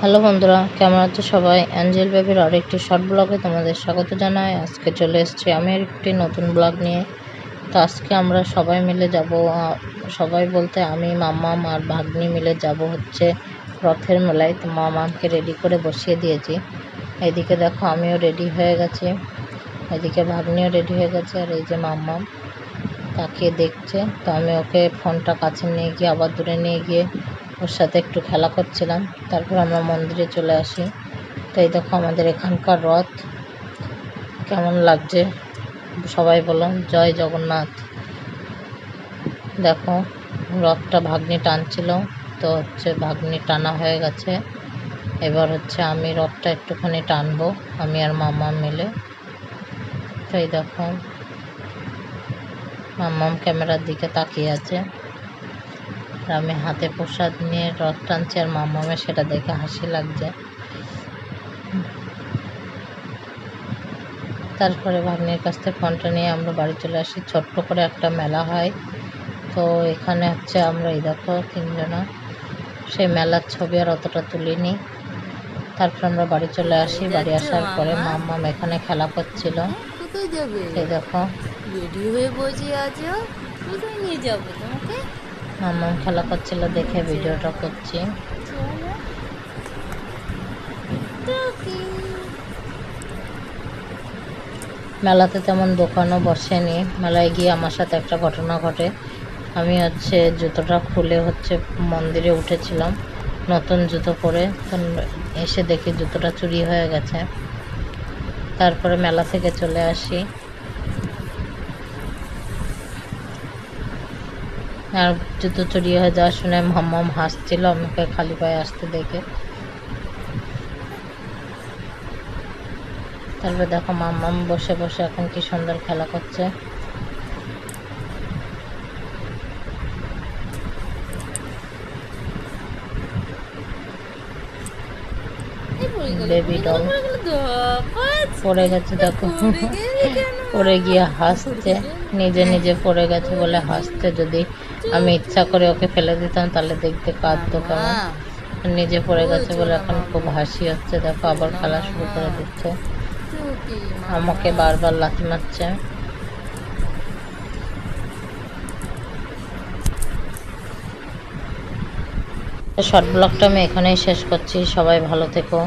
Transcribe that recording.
Hello বন্ধুরা, কেমন আছো সবাই? অ্যাঞ্জেল বেবির আর একটি শর্ট ব্লগে তোমাদের স্বাগত জানাই। আজকে চলে এসেছি আমি একটি নতুন ব্লগ নিয়ে। তো আজকে আমরা সবাই মিলে যাব সবাই বলতে আমি, মাম্মাম আর ভাগ্নি মিলে যাব হচ্ছে রথের মেলায়। তো মামাকে রেডি করে বসিয়ে দিয়েছি। এদিকে দেখো, আমিও রেডি হয়ে গেছি। এদিকে ভাগ্নিও রেডি হয়ে গেছে আর এই যে মাম্মাম। তাকিয়ে দেখছে। তো আমি ওকে ফোনটা কাছে নিয়ে গিয়ে, আবার দূরে নিয়ে গিয়ে ওর সাথে একটু খেলা করছিলাম। তারপর আমরা মন্দিরে চলে আসি। তাই দেখো আমাদের এখানকার রথ। কেমন লাগছে? সবাই বলো জয় জগন্নাথ। দেখো, রথটা ভাগ্নি টানছিল। তো হচ্ছে ভাগ্নি টানা হয়ে গেছে। এবার হচ্ছে আমি রথটা একটুখানি টানবো, আমি আর মামা মিলে। তাই দেখো মাম্মাম ক্যামেরার দিকে তাকিয়ে আছে। আর আমি হাতে প্রসাদ নিয়ে রথ টানছি আর মামামের সেটা দেখে হাসি লাগছে। তারপরে ভাগ্নির কাছ থেকে ফোনটা নিয়ে আমরা বাড়ি চলে আসি। ছোট্ট করে একটা মেলা হয়। তো এখানে হচ্ছে আমরা এই দেখো তিনজনা সেই মেলার ছবি আর অতটা তুলিনি। তারপর আমরা বাড়ি চলে আসি। বাড়ি আসার পরে মাম্মাম এখানে খেলা করছিল। এই দেখো। রেডি হয়ে বসে আছো? কোথায় নিয়ে যাব তোমাকে? খেলা করছিল দেখে ভিডিওটা করছি। মেলাতে তেমন দোকানও বসেনি। মেলায় গিয়ে আমার সাথে একটা ঘটনা ঘটে। আমি হচ্ছে জুতোটা খুলে হচ্ছে মন্দিরে উঠেছিলাম নতুন জুতো পরে। এসে দেখি জুতোটা চুরি হয়ে গেছে। তারপরে মেলা থেকে চলে আসি। আর জুতো চুরি হয়ে যাওয়া শুনে মাম্মাম হাসছিল আমাকে খালি পায়ে আসতে দেখে। তারপর দেখো মাম্মাম বসে বসে এখন কি সুন্দর খেলা করছে। গেল, Baby পড়ে গেছে দেখো। পড়ে গিয়ে হাসছে নিজে নিজে পড়ে গেছে বলে হাসছে যদি আমি ইচ্ছা করে ওকে ফেলে দিতাম তাহলে দেখতে কাঁদতো কেমন। নিজে পড়ে গেছে বলে এখন খুব হাসি হচ্ছে দেখো আবার খেলা শুরু করে দিচ্ছে। আমাকে বারবার লাথি মারছে। শর্ট ব্লগটা আমি এখানেই শেষ করছি সবাই ভালো থেকো।